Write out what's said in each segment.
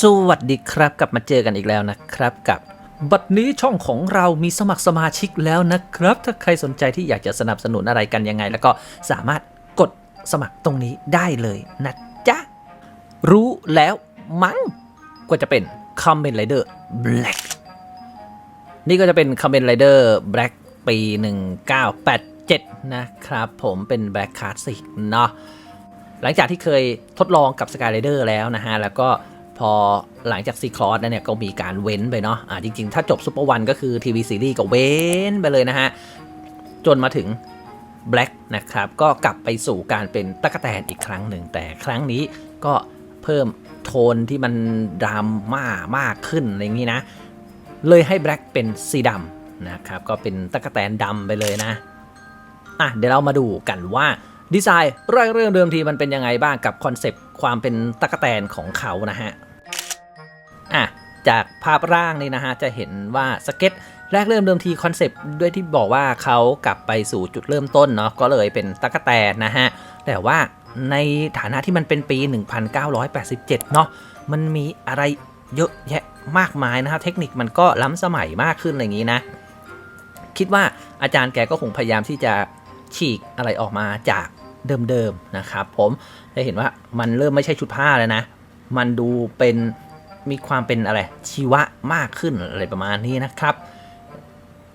สวัสดีครับกลับมาเจอกันอีกแล้วนะครับกับ บัดนี้ช่องของเรามีสมัครสมาชิกแล้วนะครับ ถ้าใครสนใจที่อยากจะสนับสนุนอะไรกันยังไง แล้วก็สามารถกดสมัครตรงนี้ได้เลยนะจ๊ะ รู้แล้วมั้งก็จะเป็น Kamen Rider Black นี่ก็จะเป็น Kamen Rider Black ปี 1987 นะครับผมเป็น Black Classic เนาะหลังจากที่เคยทดลองกับ Sky Rider แล้วนะฮะ แล้วก็ พอหลังจากซีคลอสเนี่ยก็มีการเว้นไปเนาะอ่าจริง ๆ ถ้าจบซูเปอร์วันก็คือทีวีซีรีส์ก็เว้นไปเลยนะฮะ จนมาถึง Black นะครับ ก็กลับไปสู่การเป็นตะกแตนอีกครั้งหนึ่ง แต่ครั้งนี้ก็เพิ่มโทนที่มันดราม่ามากขึ้นอะไรอย่างนี้นะ เลยให้ Black เป็นสีดำนะครับ ก็เป็นตะกแตนดำไปเลยนะ อะเดี๋ยวเรามาดูกันว่าดีไซน์เรื่องเรื่องเดิมทีมันเป็นยังไงบ้างกับคอนเซปต์ความเป็นตะกแตนของเขานะฮะ อะจากภาพร่างนี่นะฮะจะเห็นว่าสเก็ตแรกเริ่มเดิมทีคอนเซปต์ด้วยที่บอกว่าเขากลับไปสู่จุดเริ่มต้นเนาะก็เลยเป็นตะกแตนนะฮะแต่ว่าในฐานะที่มันเป็นปี 1987 เนาะมันมีอะไรเยอะแยะมากมายนะครับ เทคนิคมันก็ล้ำสมัยมากขึ้นอะไรอย่างนี้นะ คิดว่าอาจารย์แกก็คงพยายามที่จะฉีกอะไรออกมาจากเดิมๆนะครับผมจะเห็นว่ามันเริ่มไม่ใช่ชุดผ้าแล้วนะ มันดูเป็น มีความเป็นอะไรชีวะมากขึ้นอะไรประมาณนี้นะครับ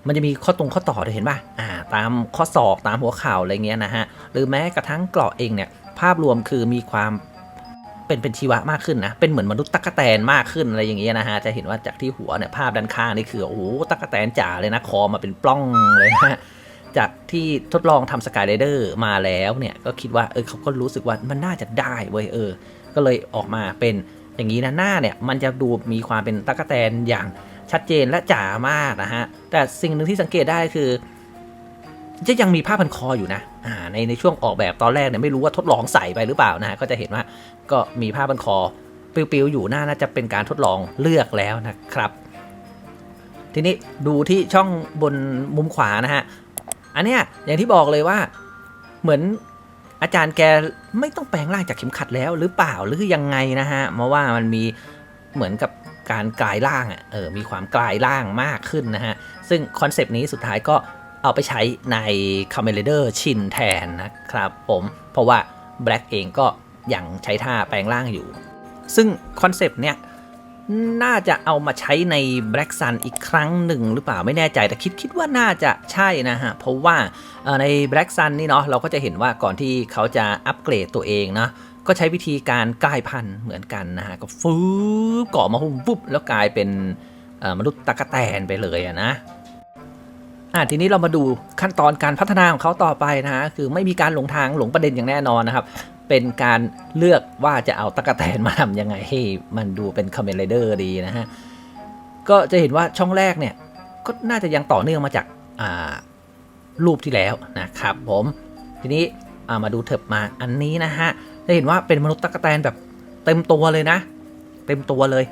มันจะมีข้อตรงข้อต่อด้วยเห็นป่ะอ่าตามข้อศอกตามหัวเข่าอะไรเงี้ยนะฮะหรือแม้กระทั่งเกราะเองเนี่ยภาพรวมคือมีความเป็นเป็นชีวะมากขึ้นนะ เป็นเหมือนมนุษย์ตั๊กแตนมากขึ้นอะไรอย่างเงี้ยนะฮะ จะเห็นว่าจากที่หัวเนี่ยภาพด้านข้างนี่คือโอ้โหตั๊กแตนจ๋าเลยนะคอมาเป็นปล้องเลยนะฮะจากที่ทดลองทำสกายไรเดอร์มาแล้วเนี่ยก็คิดว่าเออเขาก็รู้สึกว่ามันน่าจะได้เว้ยเออ ก็เลยออกมาเป็น อย่างนี้นะหน้าเนี่ยมันจะดูมีความเป็นตะกแตนอย่างชัดเจนและจ๋ามากนะฮะแต่สิ่งหนึ่งที่สังเกตได้คือ จะยังมีผ้าพันคออยู่นะอ่าในในช่วงออกแบบตอนแรกเนี่ยไม่รู้ว่าทดลองใส่ไปหรือเปล่านะฮะก็จะเห็นว่าก็มีผ้าพันคอปิวๆอยู่หน้าน่าจะเป็นการทดลองเลือกแล้วนะครับ ทีนี้ดูที่ช่องบนมุมขวานะฮะอันเนี้ยอย่างที่บอกเลยว่าเหมือน อาจารย์แกไม่ต้องแปลงร่างจากเข็มขัดแล้วหรือเปล่าหรือยังไงนะฮะเพราะว่ามันมีเหมือนกับการกลายร่างอะเออมีความกลายร่างมากขึ้นนะฮะ ซึ่งคอนเซป ต์นี้สุดท้ายก็เอาไปใช้ใน c a m e l a d e r ชินแทนนะครับผมเพราะว่า Black เองก็ยังใช้ท่าแปลงร่างอยู่ ซึ่งคอนเซป ต์เนี้ย น่าจะเอามาใช้ใน Black Sun อีกครั้งหนึ่งหรือเปล่าไม่แน่ใจแต่คิดคิดว่าน่าจะใช่นะฮะ เพราะว่าใน Black Sun นี่เนาะเราก็จะเห็นว่าก่อนที่เขาจะอัปเกรดตัวเองนะก็ใช้วิธีการกลายพันธุ์เหมือนกันนะฮะ ก็ฟืบเกาะมาหุ่มปุ๊บแล้วกลายเป็นมนุษย์ตะกะแตนไปเลยอะนะอะทีนี้เรามาดูขั้นตอนการพัฒนาของเขาต่อไปนะฮะคือไม่มีการหลงทางหลงประเด็นอย่างแน่นอนนะครับ เป็นการเลือกว่าจะเอาตะกะแตนมาทำยังไงให้มันดูเป็นคอมเมนไรเดอร์ดีนะฮะ ก็จะเห็นว่าช่องแรกเนี่ย ก็น่าจะยังต่อเนื่องมาจาการูปที่แล้วนะครับผม ทีนี้ามาดูเถิบมาอันนี้นะฮะ จะเห็นว่าเป็นมนุษย์ตะกะแตนแบบเต็มตัวเลยนะ เต็มตัวเลย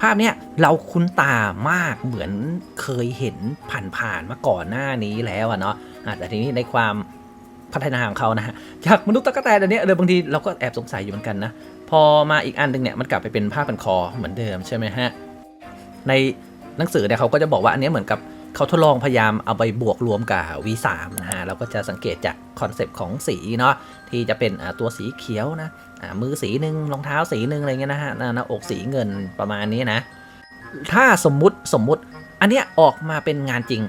ภาพเนี้ยเราคุ้นตามากเหมือนเคยเห็นผ่านๆมาก่อนหน้านี้แล้วอะเนาะแต่ทีนี้ในความ พัฒนาของเขานะฮะจากมนุษย์ตะกะแตนอันเนี้ยเออบางทีเราก็แอบสงสัยอยู่เหมือนกันนะ พอมาอีกอันหนึงเนี่ยมันกลับไปเป็นผ้าพันคอเหมือนเดิมใช่ไหมฮะในหนังสือเนี่ยเขาก็จะบอกว่าอันเนี้ยเหมือนกับเขาทดลองพยายามเอาไปบวกรวมกับ V3 นะฮะเราก็จะสังเกตจากคอนเซปต์ของสีเนาะที่จะเป็นตัวสีเขียวนะมือสีหนึ่งรองเท้าสีหนึ่งอะไรเงี้ยนะฮะหน้าหน้าอกสีเงินประมาณนี้นะ ถ้าสมมุติสมมุติ อันเนี้ยออกมาเป็นงานจริง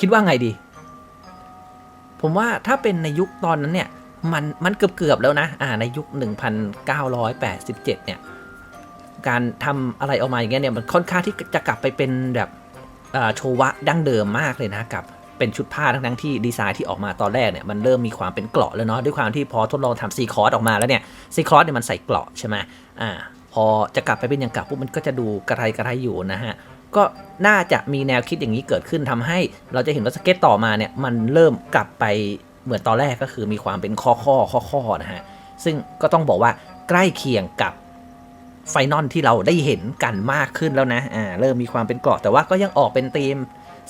คิดว่าไงดี ผมว่าถ้าเป็นในยุคตอนนั้นเนี่ยมันมันเกือบเกือบๆแล้วนะอ่าในยุค 1987 เนี่ย การทำอะไรออกมาอย่างเงี้ยเนี่ยมันค่อนข้างที่จะกลับไปเป็นแบบโชวะดั้งเดิมมากเลยนะกับเป็นชุดผ้าทั้งทั้งที่ดีไซน์ที่ออกมาตอนแรกเนี่ยมันเริ่มมีความเป็นเกราะแล้วเนาะด้วยความที่พอทดลองทำซีคอร์สออกมาแล้วเนี่ยซีคอร์สเนี่ยมันใส่เกราะใช่ไหมอ่าพอจะกลับไปเป็นอย่างเก่าปุ๊บมันก็จะดูกระไรกระไรอยู่นะฮะ ก็น่าจะมีแนวคิดอย่างนี้เกิดขึ้นทำให้ เราจะเห็นว่าสเก็ตต่อมาเนี่ยมันเริ่มกลับไปเหมือนตอนแรกก็คือมีความเป็นข้อข้อข้อข้อนะฮะซึ่งก็ต้องบอกว่าใกล้เคียงกับไฟนอลที่เราได้เห็นกันมากขึ้นแล้วนะอ่าเริ่มมีความเป็นเกราะแต่ว่าก็ยังออกเป็นธีม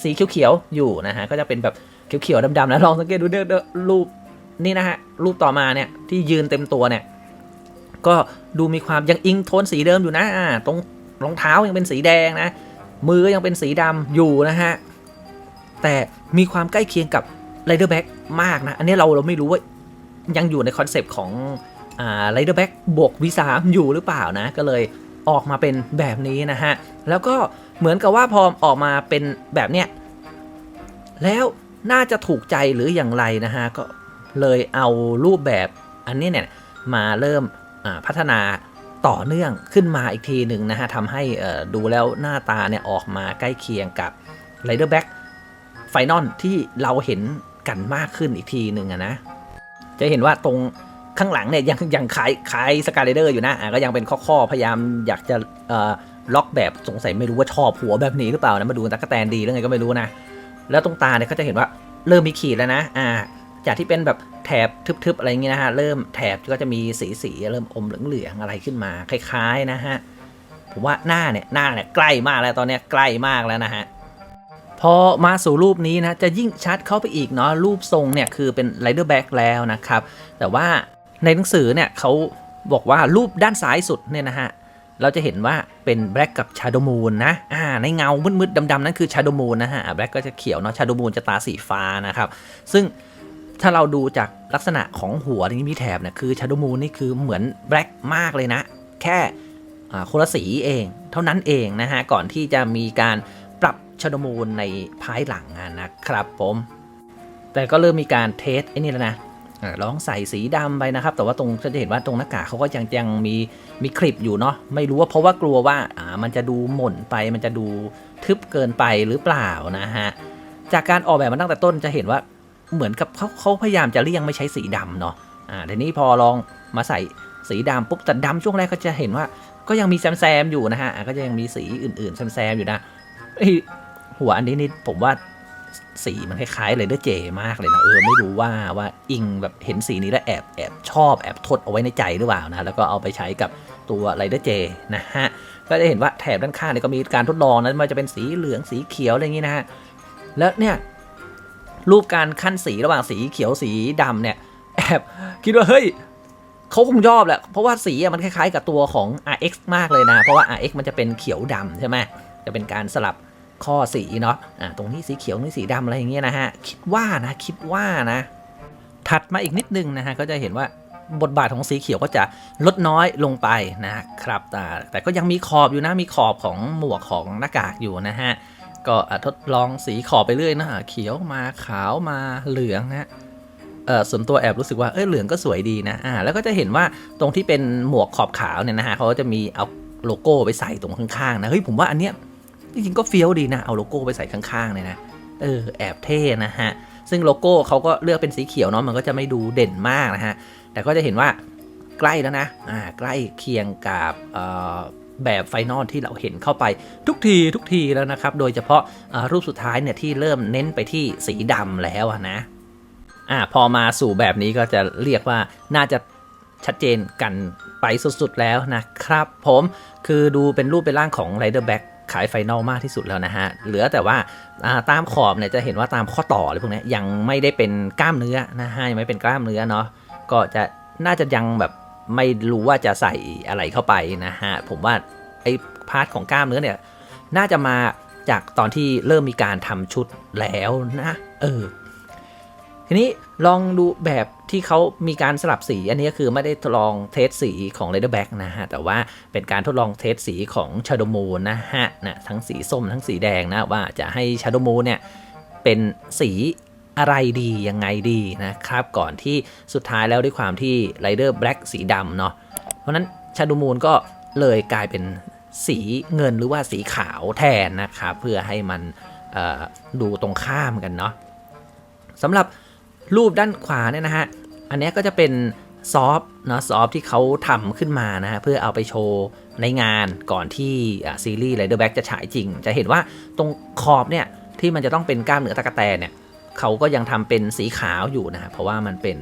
สีเขียวๆอยู่นะฮะก็จะเป็นแบบเขียวๆดำๆนะลองสังเกตดูเด้อเด้อรูปนี่นะฮะรูปต่อมาเนี่ยที่ยืนเต็มตัวเนี่ยก็ดูมีความยังอิงโทนสีเดิมอยู่นะอ่าตรงรองเท้ายังเป็นสีแดงนะ มือก็ยังเป็นสีดำอยู่นะฮะ แต่มีความใกล้เคียงกับ Rider Back มากนะ อันนี้เราเราไม่รู้ว่ายังอยู่ในคอนเซปต์ของอ่า Rider Back บวก V3 อยู่หรือเปล่านะ ก็เลยออกมาเป็นแบบนี้นะฮะ แล้วก็เหมือนกับว่าพอออกมาเป็นแบบเนี้ย แล้วน่าจะถูกใจหรืออย่างไรนะฮะ ก็เลยเอารูปแบบอันนี้เนี่ยมาเริ่มพัฒนา ต่อเนื่องขึ้นมาอีกทีหนึ่งนะฮะทำให้ดูแล้วหน้าตาเนี่ยออกมาใกล้เคียงกับ Rider Back ไฟนอลที่เราเห็นกันมากขึ้นอีกทีหนึ่งะนะ จะเห็นว่าตรงข้างหลังเนี่ยยังยังคล้ายคล้ายสกาเลเดอร์อยู่นะอะก็ยังเป็นข้อๆพยายามอยากจะล็อกแบบสงสัยไม่รู้ว่าชอบหัวแบบนี้หรือเปล่านะมาดูตั๊กแตนดีหรือไงก็ไม่รู้นะ แล้วตรงตาเนี่ยก็จะเห็นว่าเริ่มมีขีดแล้วนะอ่า จากที่เป็นแบบแถบทึบๆอะไรอย่างเงี้ยนะฮะ เริ่มแถบก็จะมีสีสีๆเริ่มอมเหลืองๆอะไรขึ้นมาคล้ายๆนะฮะ ผมว่าหน้าเนี่ยหน้าเนี่ยใกล้มากแล้วตอนเนี้ยใกล้มากแล้วนะฮะพอมาสู่รูปนี้นะจะยิ่งชัดเข้าไปอีกเนาะรูปทรงเนี่ยคือเป็น Rider Back แล้วนะครับ แต่ว่าในหนังสือเนี่ยเขาบอกว่ารูปด้านซ้ายสุดเนี่ยนะฮะเราจะเห็นว่าเป็น Black กับ Shadow Moon นะอ่าในเงามืดๆดำๆนั่นคือ Shadow Moon นะฮะ Black ก็จะเขียวเนาะ Shadow Moon จะตาสีฟ้านะครับ ซึ่ง ถ้าเราดูจากลักษณะของหัวที่มีแถบเนี่ยคือ Shadow Moon นี่คือเหมือน Black มากเลยนะ แค่คนละสีเอง เท่านั้นเองนะฮะ ก่อนที่จะมีการปรับชาโดมูลในภายหลังนะครับผม แต่ก็เริ่มมีการเทสไอ้นี่แล้วนะลองใส่สีดำไปนะครับ แต่ว่าตรงจะเห็นว่าตรงหน้ากากเขาก็ยังยังมีมีคลิปอยู่เนาะไม่รู้ว่าเพราะว่ากลัวว่าอ่ามันจะดูหม่นไป มันจะดูทึบเกินไปหรือเปล่านะฮะจากการออกแบบมาตั้งแต่ต้นจะเห็นว่า เหมือนกับเขาเขาพยายามจะเลี่ยงไม่ใช้สีดำเนาะอ่าทีนี้พอลองมาใส่สีดำปุ๊บแต่ดำช่วงแรกก็จะเห็นว่า ก็ยังมีแซมแซมอยู่นะฮะก็จะยังมีสีอื่นๆแซมแซมอยู่นะเอ้ยหัวอันนี้นี่ผมว่าสีมันคล้ายๆเลยเดอร์เจมากเลยนะเออไม่รู้ว่าว่าอิงแบบเห็นสีนี้แล้วแอบแอบชอบแอบทดเอาไว้ในใจหรือเปล่านะแล้วก็เอาไปใช้กับตัวไรเดอร์เจนะฮะก็จะเห็นว่าแถบด้านข้างเนี่ยก็มีการทดลองนะมันจะเป็นสีเหลืองสีเขียวอะไรอย่างนี้นะฮะแล้วเนี่ย รูปการขั้นสีระหว่างสีเขียวสีดำเนี่ยแอบคิดว่าเฮ้ยเขาคงชอบแหละ เพราะว่าสีมันคล้ายๆกับตัวของ RX มากเลยนะ เพราะว่า RX มันจะเป็นเขียวดำใช่ไหมจะเป็นการสลับข้อสีเนาะตรงนี้สีเขียวนี่สีดำอะไรอย่างเงี้ยนะฮะ คิดว่านะคิดว่านะ ถัดมาอีกนิดนึงนะฮะก็จะเห็นว่าบทบาทของสีเขียวก็จะลดน้อยลงไปนะครับแต่แต่ก็ยังมีขอบอยู่นะมีขอบของหมวกของหน้ากากอยู่นะฮะ ก็ทดลองสีขอบไปเรื่อยนะอะเขียวมาขาวมาเหลืองนะเออส่วนตัวแอบรู้สึกว่าเออเหลืองก็สวยดีนะอ่าแล้วก็จะเห็นว่าตรงที่เป็นหมวกขอบขาวเนี่ยนะฮะเขาก็จะมีเอาโลโก้ไปใส่ตรงข้างๆนะเฮ้ยผมว่าอันเนี้ยจริงๆก็เฟี้ยวดีนะเอาโลโก้ไปใส่ข้างๆเลยนะเออแอบเท่นะฮะซึ่งโลโก้เขาก็เลือกเป็นสีเขียวเนาะมันก็จะไม่ดูเด่นมากนะฮะแต่ก็จะเห็นว่าใกล้แล้วนะอ่าใกล้เคียงกับเออ แบบไฟนอลที่เราเห็นเข้าไปทุกทีทุกทีแล้วนะครับ โดยเฉพาะรูปสุดท้ายเนี่ยที่เริ่มเน้นไปที่สีดำแล้วนะอ่าพอมาสู่แบบนี้ก็จะเรียกว่าน่าจะชัดเจนกันไปสุดๆแล้วนะครับ ผมคือดูเป็นรูปเป็นร่างของ Rider Back ขายไฟนอลมากที่สุดแล้วนะฮะ เหลือแต่ว่าาตามขอบเนี่ยจะเห็นว่าตามข้อต่ออะไรพวกนี้ยังไม่ได้เป็นกล้ามเนื้อนะฮะยังไม่เป็นกล้ามเนื้อเนาะก็จะน่าจะยังแบบไม่รู้ว่าจะใส่อะไรเข้าไปนะฮะ ผมว่า ไอ้พาร์ทของกล้ามเนื้อเนี่ย น่าจะมาจากตอนที่เริ่มมีการทำชุดแล้วนะเออทีนี้ลองดูแบบที่เขามีการสลับสี อันนี้ก็คือไม่ได้ทดลองเทสสีของ Leatherback นะฮะ แต่ว่าเป็นการทดลองเทสสีของ Shadow Moon นะฮะนะทั้งสีส้มทั้งสีแดงนะ ว่าจะให้ Shadow Moon เนี่ย เป็นสีอะไรดียังไงดีนะครับ ก่อนที่สุดท้ายแล้วด้วยความที่ Rider Black สีดำเนาะเพราะฉะนั้น Shadow Moon ก็เลยกลายเป็น สีเงินหรือว่าสีขาวแทนนะครับเพื่อให้มันดูตรงข้ามกันเนาะสำหรับรูปด้านขวาเนี่ยนะฮะอันนี้ก็จะเป็นซอฟต์เนาะซอฟที่เขาทำขึ้นมานะฮะเพื่อเอาไปโชว์ในงานก่อนที่ซีรีส์ Rider Back จะฉายจริง จะเห็นว่าตรงขอบเนี่ยที่มันจะต้องเป็นกล้ามเนื้อตะกะแตนเนี่ยเขาก็ยังทำเป็นสีขาวอยู่นะฮะเพราะว่ามันเป็น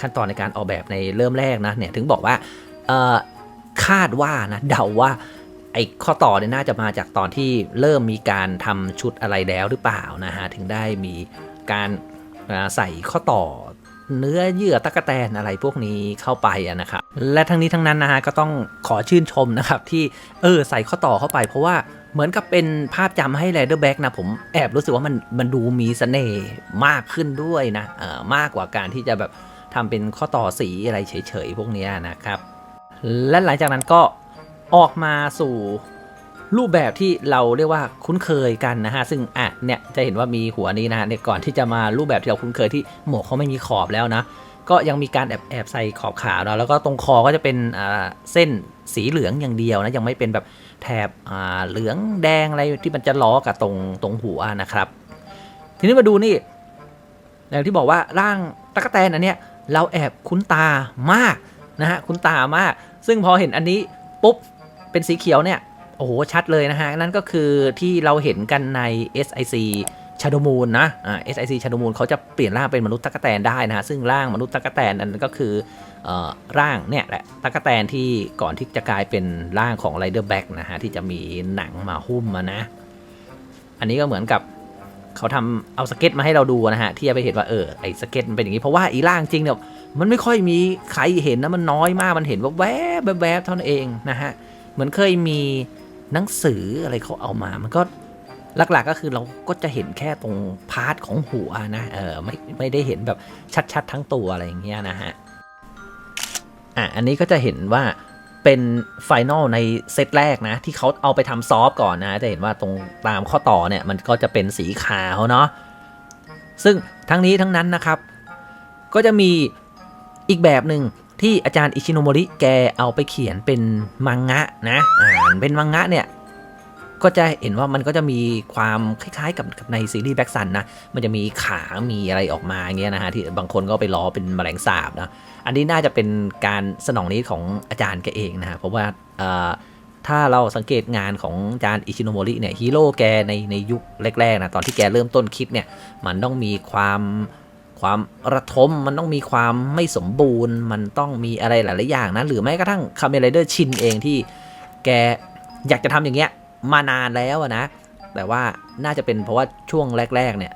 ขั้นตอนในการออกแบบในเริ่มแรกนะเนี่ยถึงบอกว่าคาดว่านะเดาว่า ไอ้ข้อต่อเนี่ยน่าจะมาจากตอนที่เริ่มมีการทำชุดอะไรแล้วหรือเปล่านะฮะถึงได้มีการใส่ข้อต่อเนื้อเยื่อตะกะแตนอะไรพวกนี้เข้าไปนะครับและทั้งนี้ทั้งนั้นนะฮะก็ต้องขอชื่นชมนะครับที่เออใส่ข้อต่อเข้าไป เพราะว่าเหมือนกับเป็นภาพจำให้ Rider Back นะผมแอบรู้สึกว่ามันมันดูมีเสน่ห์มากขึ้นด้วยนะเออมากกว่าการที่จะแบบทำเป็นข้อต่อสีอะไรเฉยๆพวกนี้นะครับและหลังจากนั้นก็ ออกมาสู่รูปแบบที่เราเรียกว่าคุ้นเคยกันนะฮะ ซึ่งอะเนี่ยจะเห็นว่ามีหัวนี้นะฮะเนี่ยก่อนที่จะมารูปแบบที่เราคุ้นเคยที่หมวกเขาไม่มีขอบแล้วนะ ก็ยังมีการแอบแอบใส่ขอบขาวนะแล้วก็ตรงคอก็จะเป็นอ่าเส้นสีเหลืองอย่างเดียวนะ ยังไม่เป็นแบบแถบอ่าเหลืองแดงอะไรที่มันจะล้อกับตรงตรงหัวนะครับ ทีนี้มาดูนี่อย่างที่บอกว่าร่างตะกแตนอันเนี้ยเราแอบคุ้นตามากนะฮะคุ้นตามาก ซึ่งพอเห็นอันนี้ปุ๊บ เป็นสีเขียวเนี่ย โอ้โห ชัดเลยนะฮะ นั่นก็คือที่เราเห็นกันใน SIC ชาโดมูนนะอ่า SIC ชาโดมูนเขาจะเปลี่ยนร่างเป็นมนุษย์ตะกแตนได้นะฮะ ซึ่งร่างมนุษย์ตะกแตนนั้นก็คือร่างเนี่ยแหละตะกแตนที่ก่อนที่จะกลายเป็นร่างของไรเดอร์แบ็กนะฮะ ที่จะมีหนังมาหุ้มมานะ อันนี้ก็เหมือนกับเขาทำเอาสเก็ตมาให้เราดูนะฮะ ที่จะไปเห็นว่าเออไอ้สเก็ตมันเป็นอย่างนี้ เพราะว่าอีร่างจริงเนี่ยมันไม่ค่อยมีใครเห็นนะมันน้อยมากมันเห็นว่าแบแวบแวบเท่านั้นเองนะฮะ เหมือนเคยมีหนังสืออะไรเขาเอามา มันก็หลักๆก็คือเราก็จะเห็นแค่ตรงพาร์ทของหัวนะเออไม่ไม่ได้เห็นแบบชัดๆ ทั้งตัวอะไรอย่างเงี้ยนะฮะอะอันนี้ก็จะเห็นว่าเป็นไฟแนลในเซตแรกนะ ที่เขาเอาไปทำซอฟก่อนนะ จะเห็นว่าตรงตามข้อต่อเนี่ย มันก็จะเป็นสีขาวเนาะซึ่งทั้งนี้ทั้งนั้นนะครับ ก็จะมีอีกแบบหนึ่ง ที่อาจารย์อิชิโนโมริแกเอาไปเขียนเป็นมังงะนะอ่านเป็นมังงะเนี่ยก็จะเห็นว่ามันก็จะมีความคล้ายๆกับกับในซีรีส์แบ็กซันนะ มันจะมีขามีอะไรออกมาอย่างเงี้ยนะฮะที่บางคนก็ไปล้อเป็นแมลงสาบนะ อันนี้น่าจะเป็นการสนองนี้ของอาจารย์แกเองนะฮะ เพราะว่าถ้าเราสังเกตงานของอาจารย์อิชิโนโมริเนี่ยฮีโร่แกในในยุคแรกๆนะตอนที่แกเริ่มต้นคิดเนี่ยมันต้องมีความ ความระทม มันต้องมีความไม่สมบูรณ์ มันต้องมีอะไรหลาย ๆ อย่างนะ หรือแม้กระทั่งคาเมไรเดอร์ชินเองที่แกอยากจะทำอย่างเงี้ยมานานแล้วอะนะ แต่ว่าน่าจะเป็นเพราะว่าช่วงแรก ๆ เนี่ย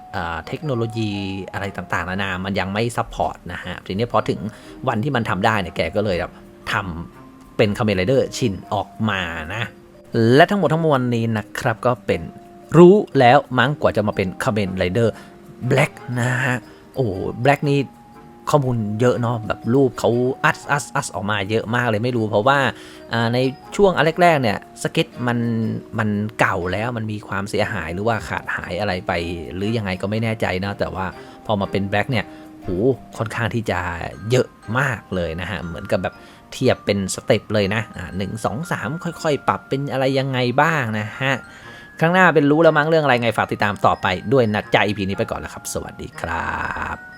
เทคโนโลยีอะไรต่าง ๆ นานา มันยังไม่ซัพพอร์ตนะฮะ ทีนี้พอถึงวันที่มันทำได้เนี่ย แกก็เลยแบบทำเป็นคาเมไรเดอร์ชินออกมานะ และทั้งหมดทั้งมวลนี้นะครับก็เป็นรู้แล้วมั้งกว่าจะมาเป็นคาเมนไรเดอร์แบล็กนะฮะ โอ้แบล็กนี่ข้อมูลเยอะเนาะแบบรูปเขาอัดอัดอัดออกมาเยอะมากเลยไม่รู้ เพราะว่าในช่วงอันแรกๆเนี่ยสเก็ตมันมันเก่าแล้วมันมีความเสียหายหรือว่าขาดหายอะไรไป หรือยังไงก็ไม่แน่ใจนะแต่ว่าพอมาเป็นแบล็กเนี่ยโหค่อนข้างที่จะเยอะมากเลยนะฮะเหมือนกับแบบเทียบเป็นสเต็ปเลยนะหนึ่งสองสามค่อยๆ ปรับเป็นอะไรยังไงบ้างนะฮะ ครั้งหน้าเป็นรู้แล้วมั้งเรื่องอะไรไงฝากติดตามต่อไปด้วยนะจ๊ะ EP นี้ไปก่อนแล้วครับ สวัสดีครับ